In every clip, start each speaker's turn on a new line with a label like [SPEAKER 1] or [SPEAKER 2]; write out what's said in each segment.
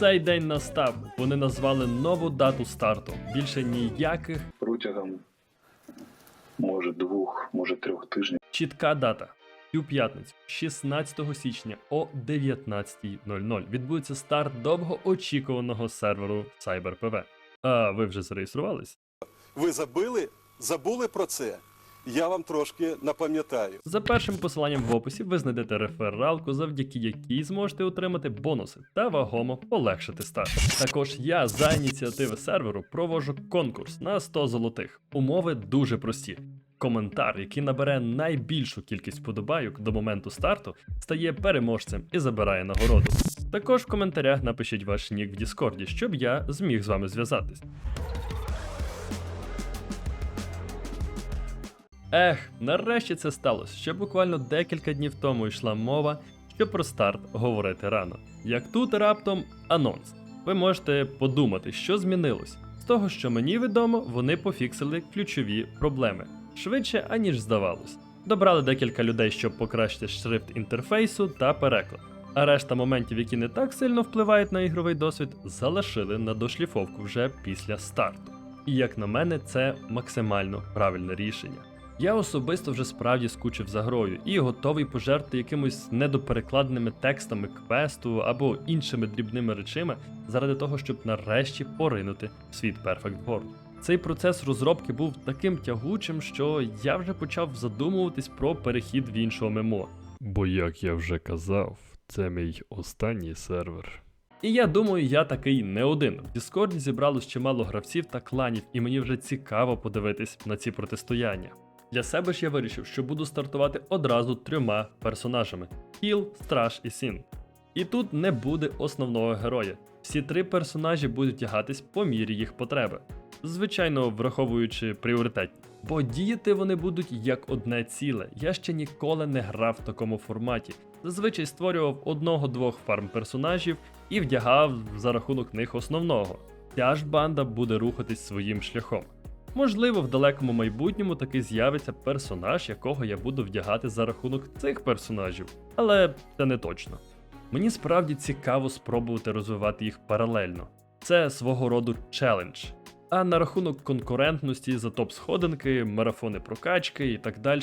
[SPEAKER 1] Цей день настав. Вони назвали нову дату старту. Більше ніяких
[SPEAKER 2] протягом може двох, може трьох тижнів.
[SPEAKER 1] Чітка дата. Цю п'ятницю, 16 січня о 19.00 відбудеться старт довгоочікуваного серверу CyberPV. А ви вже зареєструвались?
[SPEAKER 3] Ви забили, забули про це? Я вам трошки напам'ятаю.
[SPEAKER 1] За першим посиланням в описі ви знайдете рефералку, завдяки якій зможете отримати бонуси та вагомо полегшити старт. Також я за ініціативи серверу проводжу конкурс на 100 золотих. Умови дуже прості. Коментар, який набере найбільшу кількість подобайок до моменту старту, стає переможцем і забирає нагороду. Також в коментарях напишіть ваш нік в Діскорді, щоб я зміг з вами зв'язатись. Ех, нарешті це сталося. Ще буквально декілька днів тому йшла мова, що про старт говорити рано. Як тут раптом анонс. Ви можете подумати, що змінилось. З того, що мені відомо, вони пофіксили ключові проблеми швидше, аніж здавалось. Добрали декілька людей, щоб покращити шрифт інтерфейсу та переклад. А решта моментів, які не так сильно впливають на ігровий досвід, залишили на дошліфовку вже після старту. І як на мене, це максимально правильне рішення. Я особисто вже справді скучив за грою і готовий пожертвувати якимось недоперекладеними текстами квесту або іншими дрібними речами заради того, щоб нарешті поринути в світ Perfect World. Цей процес розробки був таким тягучим, що я вже почав задумуватись про перехід в іншого ММО. Бо, як я вже казав, це мій останній сервер. І я думаю, я такий не один. В Діскорді зібралось чимало гравців та кланів, і мені вже цікаво подивитись на ці протистояння. Для себе ж я вирішив, що буду стартувати одразу трьома персонажами: Хіл, Страж і Сін. І тут не буде основного героя. Всі три персонажі будуть тягатись по мірі їх потреби. Звичайно, враховуючи пріоритет. Бо діяти вони будуть як одне ціле. Я ще ніколи не грав в такому форматі. Зазвичай створював одного-двох фарм персонажів і вдягав за рахунок них основного. Ця ж банда буде рухатись своїм шляхом. Можливо, в далекому майбутньому таки з'явиться персонаж, якого я буду вдягати за рахунок цих персонажів, але це не точно. Мені справді цікаво спробувати розвивати їх паралельно. Це свого роду челендж. А на рахунок конкурентності за топ-сходинки, марафони прокачки і так далі,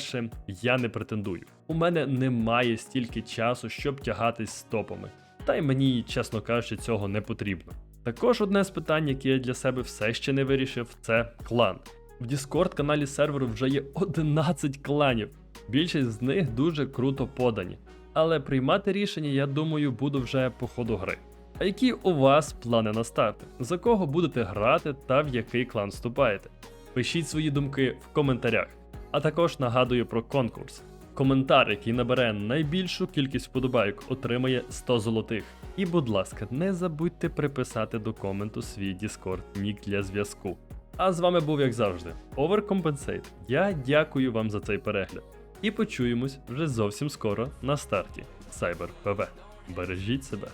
[SPEAKER 1] я не претендую. У мене немає стільки часу, щоб тягатись з топами. Та й мені, чесно кажучи, цього не потрібно. Також одне з питань, яке я для себе все ще не вирішив, це клан. В Discord каналі серверу вже є 11 кланів. Більшість з них дуже круто подані. Але приймати рішення, я думаю, буду вже по ходу гри. А які у вас плани на старти? За кого будете грати та в який клан вступаєте? Пишіть свої думки в коментарях. А також нагадую про конкурс. Коментар, який набере найбільшу кількість вподобайок, отримає 100 золотих. І, будь ласка, не забудьте приписати до коменту свій Discord нік для зв'язку. А з вами був, як завжди, Overcompensate. Я дякую вам за цей перегляд. І почуємось вже зовсім скоро на старті CyberPV. Бережіть себе.